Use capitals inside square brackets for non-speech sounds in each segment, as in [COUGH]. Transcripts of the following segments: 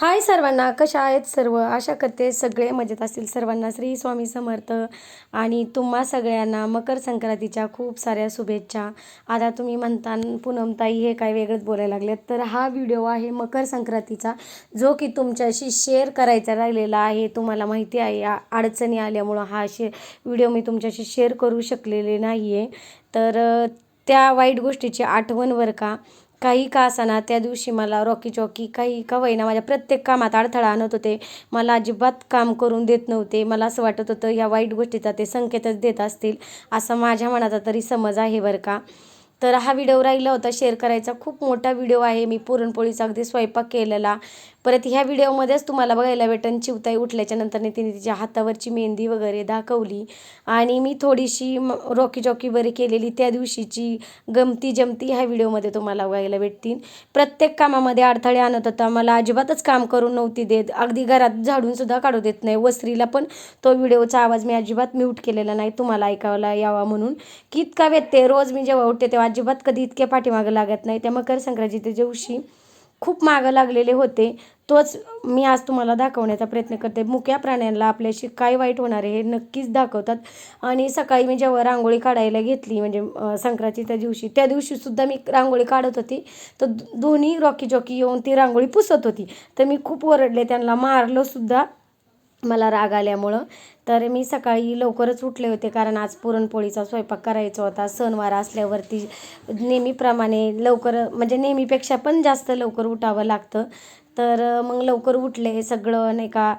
हाय सर्वांना कशा आहेत सर्व? आशा करते सगळे मजेत असतील. सर्वांना श्री स्वामी समर्थ आणि तुम्हा सगळ्यांना मकर संक्रांतीच्या खूप साऱ्या शुभेच्छा. आता तुम्ही म्हणता पूनमताई हे काय वेगळंच बोलायला लागलेत. तर हा व्हिडिओ आहे मकर संक्रांतीचा जो की तुमच्याशी शेअर करायचा राहिलेला आहे. तुम्हाला माहिती आहे अडचणी आल्यामुळं हा शे व्हिडिओ मी तुमच्याशी शेअर करू शकलेले नाही आहे तर त्या वाईट गोष्टीची आठवण वर का? काही का असाना त्या दिवशी मला रॉकी चॉकी काही का होईना माझ्या प्रत्येक कामात अडथळा आणत होते. मला अजिबात काम करून देत नव्हते. मला असं वाटत होतं या वाईट गोष्टीचा ते संकेतच देत असतील असा माझ्या मनाचा तरी समज आहे बरं का. तर हा व्हिडिओ राहिला होता. शेअर करायचा खूप मोठा व्हिडिओ आहे. मी पुरणपोळीचा अगदी स्वयंपाक केलेला. परत ह्या व्हिडिओमध्येच तुम्हाला बघायला भेटन. चिवताई उठल्याच्या नंतरने तिने तिच्या हातावरची मेहंदी वगैरे दाखवली. आणि मी थोडीशी रॉकी जॉकी वगैरे केलेली. त्या दिवशीची गमती जमती ह्या व्हिडिओमध्ये तुम्हाला बघायला भेटतील. प्रत्येक कामामध्ये अडथळे आणत होता. मला अजिबातच काम करून नव्हती देत. अगदी घरात झाडूनसुद्धा काढू देत नाही. वस्त्रीला पण तो व्हिडिओचा आवाज मी अजिबात म्यूट केलेला नाही. तुम्हाला ऐकायला यावा म्हणून. की इतका व्यत्यय. रोज मी जेव्हा उठते तेव्हा अजिबात कधी इतके पाठीमागं लागत नाही. त्या मकर संक्रांतीच्या दिवशी खूप मागं लागलेले होते तोच मी आज तुम्हाला दाखवण्याचा प्रयत्न करते. मुक्या प्राण्यांना आपल्याशी काय वाईट होणार आहे हे नक्कीच दाखवतात. आणि सकाळी मी जेव्हा रांगोळी काढायला घेतली म्हणजे अं, संक्रांतीच्या दिवशी त्या दिवशीसुद्धा मी रांगोळी काढत होती. तर दोन्ही रॉकी जॉकी येऊन ती रांगोळी पुसत होती. तर मी खूप ओरडले त्यांना मारलंसुद्धा मला राग आल्यामुळं. तर मी सकाळी लवकरच उठले होते कारण आज पुरणपोळीचा स्वयंपाक करायचा होता. सणवार असल्यावरती नेहमीप्रमाणे लवकर म्हणजे नेहमीपेक्षा पण जास्त लवकर उठावं लागतं. तर मग लवकर उठले सगळं नाही का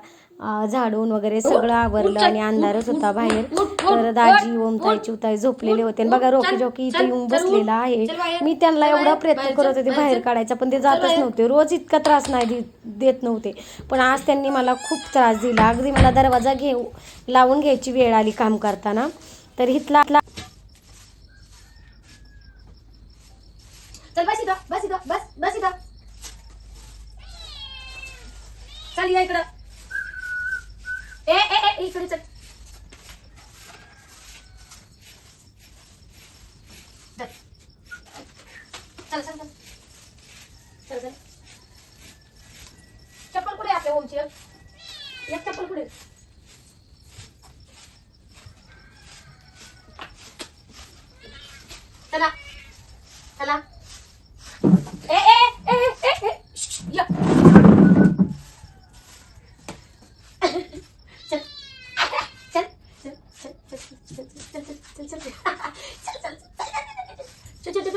झाडून वगैरे सगळं आवरलं आणि अंधारच होता बाहेर. तर दाजी ओमताई चिवताई झोपलेले होते. आणि बघा रोकी जोकी इथे येऊन बसलेला आहे. मी त्यांना एवढा प्रयत्न करत होते बाहेर काढायचा पण ते जातच नव्हते. रोज इतका त्रास नाही देत नव्हते. पण आज त्यांनी मला खूप त्रास दिला. अगदी मला दरवाजा घेऊ लावून घ्यायची वेळ आली काम करताना. तर इथला इथला चल बस इथं बस इथं बस बस इथं. चल या इकडं. 哎哎哎！你说这。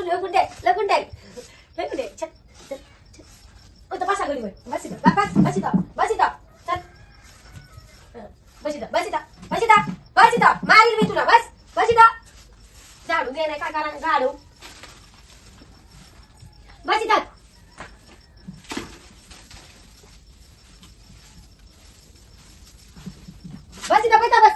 lekunde lekunde lekunde chat chat untuk pasang gue masih tak pas masih tak masih tak chat masih tak masih tak bắt tak masih tak mari lebih tuh mas masih tak dah đúng bắt naik karang bắt masih tak bắt tao, bắt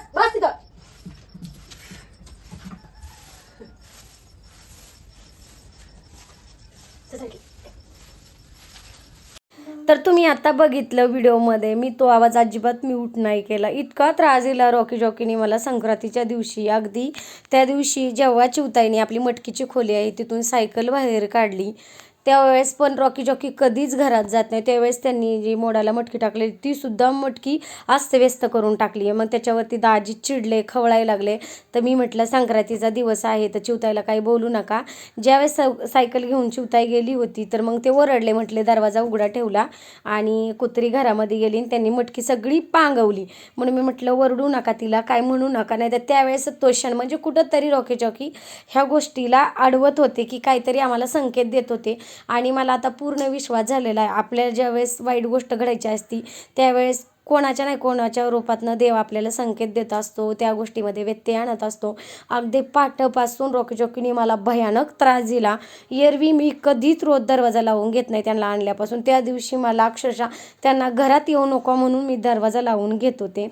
तर तुम्ही आता बघितलं व्हिडिओमध्ये मी तो आवाज अजिबात mute नाही केला. इतका त्रास दिला रॉकी जॉकीने मला संक्रांतीच्या दिवशी. अगदी त्या दिवशी जेव्हा चिवताईने आपली मटकीची खोली आहे तिथून सायकल बाहेर काढली. त्यावेळेस पण रॉकी जॉकी कधीच घरात जात नाही. त्यावेळेस त्यांनी जी मोडाला मटकी टाकली ती सुद्धा मटकी अस्तव्यस्त करून टाकली आहे. मग त्याच्यावरती दाजी चिडले खवळायला लागले. तर मी म्हटलं संक्रांतीचा दिवस आहे तर चिवतायला काही बोलू नका. ज्यावेळेस साव- सायकल घेऊन चिवताई गेली होती तर मग ते ओरडले म्हटले दरवाजा उघडा ठेवला. आणि कुत्री घरामध्ये गेली आणि त्यांनी मटकी सगळी पांगवली. म्हणून मी म्हटलं वरडू नका तिला काय म्हणू नका. नाही तर त्यावेळेस तो क्षण म्हणजे कुठंतरी रॉकी चॉकी ह्या गोष्टीला अडवत होते की काहीतरी आम्हाला संकेत देत होते. आणि मला आता पूर्ण विश्वास झालेला आहे. आपल्याला ज्यावेळेस वाईट गोष्ट घडायची असती त्यावेळेस कोणाच्या नाही कोणाच्या रूपातनं देव आपल्याला संकेत देत असतो त्या गोष्टीमध्ये व्यत्यय आणत असतो. अगदी पाठपासून रॉकी मला भयानक त्रास दिला. एरवी मी कधीच रोज दरवाजा लावून घेत नाही त्यांना आणल्यापासून. त्या दिवशी मला अक्षरशः त्यांना घरात येऊ नको म्हणून मी दरवाजा लावून घेत होते.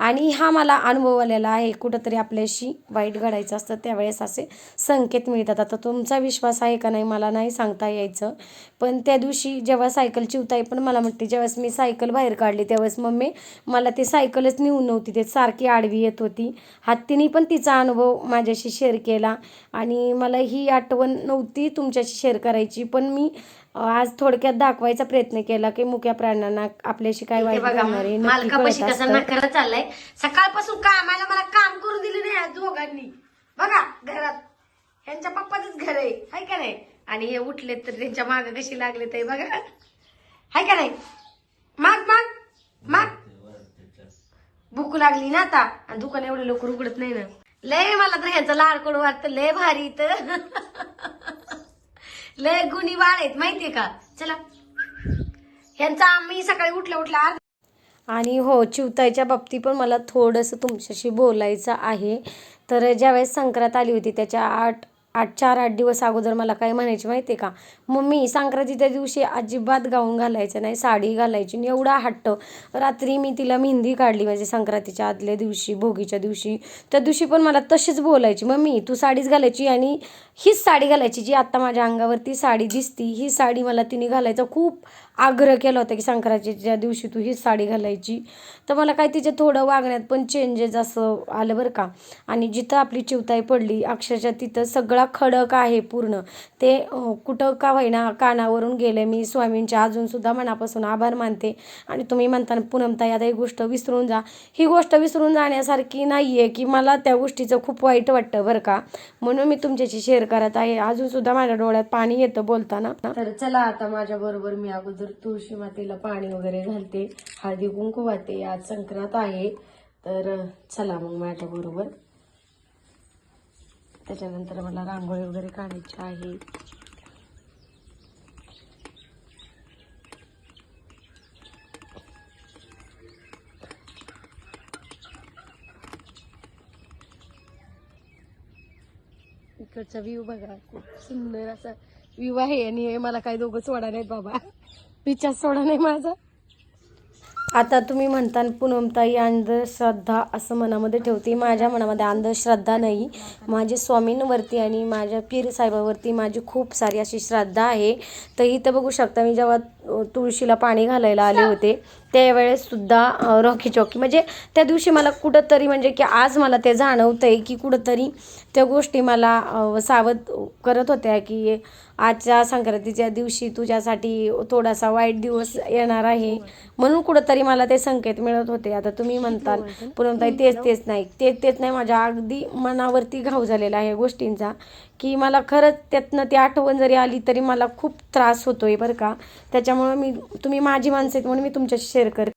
आणि हा मला अनुभव आलेला आहे. कुठंतरी आपल्याशी वाईट घडायचं असतं त्यावेळेस असे संकेत मिळतात. आता तुमचा विश्वास आहे का नाही मला नाही सांगता यायचं. पण त्या दिवशी जेव्हा सायकल उताई पण मला म्हणते ज्यावेळेस मी सायकल बाहेर काढली त्यावेळेस मम्मी मला ती सायकलच नेऊन नव्हती ते सारखी आडवी येत होती. हत्तीने पण तिचा अनुभव माझ्याशी शेअर केला. आणि मला ही आठवण नव्हती तुमच्याशी शेअर करायची पण मी आज थोडक्यात दाखवायचा प्रयत्न केला की मुक्या प्राण्यांना आपल्याशी काय वाईट बघा घडणार आहे नक्की मालकापाशी कळत कसं असतं. नकार चाललंय. सकाळपासून कामाला मला काम करून दिले नाही या दोघांनी. बघा घरात. ह्यांच्या पप्पाचंच घर आहे हाय का नाही? आणि हे उठले तर त्यांच्या माग कशी लागले ते बघा. हाय का नाही? माग माग माग. भूक लागली ना आता. आणि दुकान एवढं लवकर उघडत नाही ना. लय मला तर ह्यांचं लाडकोड वाटतं लय भारी इथं. [LAUGHS] लय गुणी बाळ आहेत माहितीये का? चला. यांचा आम्ही सकाळी उठल्या उठल्या आणि हो चिवताईच्या बाबतीत पण मला थोडंसं तुमच्याशी बोलायचं आहे. तर ज्यावेळेस संक्रांत आली होती त्याच्या आठ आठ चार आठ दिवस अगोदर मला काय म्हणायची माहिती आहे का? मम्मी संक्रांतीच्या दिवशी अजिबात गाऊन घालायचं नाही साडी घालायची आणि एवढा हट्ट. रात्री मी तिला मेहंदी काढली म्हणजे संक्रांतीच्या आदल्या दिवशी भोगीच्या दिवशी. त्या दिवशी पण मला तशीच बोलायची मम्मी तू साडीच घालायची आणि हीच साडी घालायची जी आत्ता माझ्या अंगावरती साडी दिसती ही साडी मला तिने घालायचा खूप आग्रह केला होता की संक्रांतीच्या दिवशी तू हीच साडी घालायची तर मला काय तिच्या थोडं वागण्यात पण चेंजेस असं आलं बरं का. आणि जिथं आपली चिवताई पडली अक्षरशः तिथं सगळा खडक आहे पूर्ण. ते कुठं का होईना कानावरून गेले मी स्वामींच्या अजूनसुद्धा मनापासून आभार मानते. आणि तुम्ही म्हणताना पुनमताई आता ही गोष्ट विसरून जा. ही गोष्ट विसरून जाण्यासारखी नाही आहे की मला त्या गोष्टीचं खूप वाईट वाटतं बरं का. म्हणून मी तुमच्याशी शेअर करत आहे. अजूनसुद्धा माझ्या डोळ्यात पाणी येतं बोलताना. तर चला आता माझ्या बरोबर मी अगोदर तुळशी मातेला पाणी वगैरे घालते हळदी कुंकू वाहते आज संक्रांत आहे. तर चला मग माझ्याबरोबर त्याच्यानंतर मला रांगोळी वगैरे काढायची आहे. इकडचा व्ह्यू बघा खूप सुंदर असा व्ह्यू आहे आणि हे मला काही दोघं सोडा नाहीत बाबा. विचार सोडा नाही माझा. आता तुम्ही म्हणता पूनमताई अंधश्रद्धा असं मनामध्ये ठेवते. माझ्या मनामध्ये अंधश्रद्धा नाही. माझे स्वामींवरती आणि माझ्या पीर साहेबावरती माझी खूप सारी अशी श्रद्धा आहे. तर इथं बघू शकता मी जेव्हा तुळशीला पाणी घालायला आले होते त्यावेळेससुद्धा रॉकी चौकी. म्हणजे त्या दिवशी मला कुठंतरी म्हणजे की आज मला ते जाणवतंय की कुठंतरी त्या गोष्टी मला सावध करत होत्या की आजच्या संक्रांतीच्या दिवशी तुझ्यासाठी थोडासा वाईट दिवस येणार आहे. म्हणून कुठंतरी मला ते संकेत मिळत होते. आता तुम्ही म्हणताल पुरमताई तेच तेच नाही. तेच तेच नाही. माझ्या अगदी मनावरती घाव झालेला आहे गोष्टींचा. की मला खरंच त्यातनं ती आठवण जरी आली तरी मला खूप त्रास होतोय बरं का. त्याच्यामुळं मी तुम्ही माझी माणसं आहेत म्हणून मी तुमच्याशी शेअर करते.